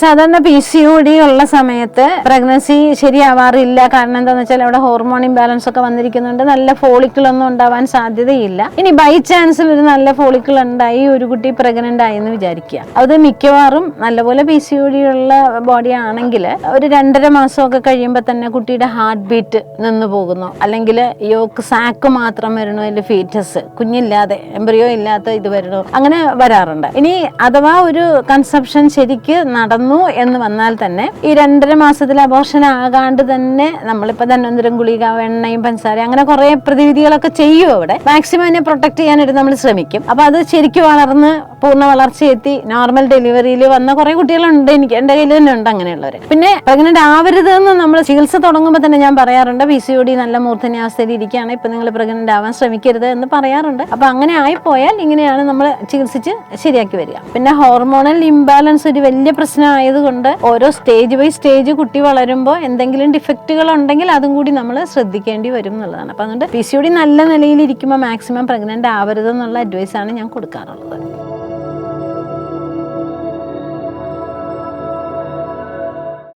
സാധാരണ P C O D ഉള്ള സമയത്ത് പ്രഗ്നൻസി ശരിയാവാറില്ല. കാരണം എന്താണെന്ന് വെച്ചാൽ അവിടെ ഹോർമോൺ ഇംബാലൻസ് ഒക്കെ വന്നിരിക്കുന്നുണ്ട്. നല്ല ഫോളിക്കിൾ ഒന്നും ഉണ്ടാവാൻ സാധ്യതയില്ല. ഇനി ബൈ ചാൻസിൽ ഒരു നല്ല ഫോളിക്കിൾ ഉണ്ടായി ഒരു കുട്ടി പ്രഗ്നന്റ് ആയി എന്ന് വിചാരിക്കുക. അത് മിക്കവാറും നല്ലപോലെ പി സി ഒ ഡി ഉള്ള ബോഡി ആണെങ്കിൽ ഒരു രണ്ടര മാസമൊക്കെ കഴിയുമ്പോൾ തന്നെ കുട്ടിയുടെ ഹാർട്ട് ബീറ്റ് നിന്ന് പോകുന്നു. അല്ലെങ്കിൽ യോക്ക് സാക്ക് മാത്രം വരണോ അതിൽ ഫീറ്റസ് കുഞ്ഞില്ലാതെ എംബ്രിയോ ഇല്ലാത്ത ഇത് വരണോ അങ്ങനെ വരാറുണ്ട്. ഇനി അഥവാ ഒരു കൺസെപ്ഷൻ ശരിക്ക് നടന്നു എന്ന് വന്നാൽ തന്നെ ഈ രണ്ടര മാസത്തിൽ അബോർഷൻ ആകാണ്ട് തന്നെ നമ്മളിപ്പോൾ ധന്വന്തരം ഗുളിക വെണ്ണയും പഞ്ചസാര അങ്ങനെ കുറെ പ്രതിവിധികളൊക്കെ ചെയ്യും അവിടെ? മാക്സിമം അതിനെ പ്രൊട്ടക്ട് ചെയ്യാനായിട്ട് നമ്മൾ ശ്രമിക്കും. അപ്പൊ അത് ശരിക്കും വളർന്ന് പൂർണ വളർച്ചയെത്തി നോർമൽ ഡെലിവറിയിൽ വന്ന കുറെ കുട്ടികളുണ്ട്. എനിക്ക് എന്റെ കയ്യിൽ തന്നെ ഉണ്ട് അങ്ങനെയുള്ളവർ പിന്നെ പ്രഗ്നന്റ് ആവരുത് എന്ന് നമ്മൾ ചികിത്സ തുടങ്ങുമ്പോൾ തന്നെ ഞാൻ പറയാറുണ്ട് പി സി ഡി നല്ല മൂർധന്യാവസ്ഥയിൽ ഇരിക്കുകയാണ്. ഇപ്പൊ നിങ്ങൾ പ്രഗ്നന്റ് ആവാൻ ശ്രമിക്കരുത് എന്ന് പറയാറുണ്ട്. അപ്പൊ അങ്ങനെ ആയിപ്പോയാൽ ഇങ്ങനെയാണ് നമ്മൾ ചികിത്സിച്ച് ശരിയാക്കി വരിക. പിന്നെ ഹോർമോണൽ ഇംബാലൻസ് ഒരു വലിയ പ്രശ്നമായതുകൊണ്ട് ഓരോ സ്റ്റേജ് ബൈ സ്റ്റേജ് കുട്ടി വളരുമ്പോൾ എന്തെങ്കിലും ഡിഫക്റ്റുകൾ ഉണ്ടെങ്കിൽ അതും കൂടി നമ്മൾ ശ്രദ്ധിക്കേണ്ടി വരും എന്നുള്ളതാണ്. അപ്പം അതുകൊണ്ട് പി സി ഒ ഡി നല്ല നിലയിൽ ഇരിക്കുമ്പോൾ മാക്സിമം പ്രഗ്നന്റ് ആവരുതെന്നുള്ള അഡ്വൈസാണ് ഞാൻ കൊടുക്കാറുള്ളത്.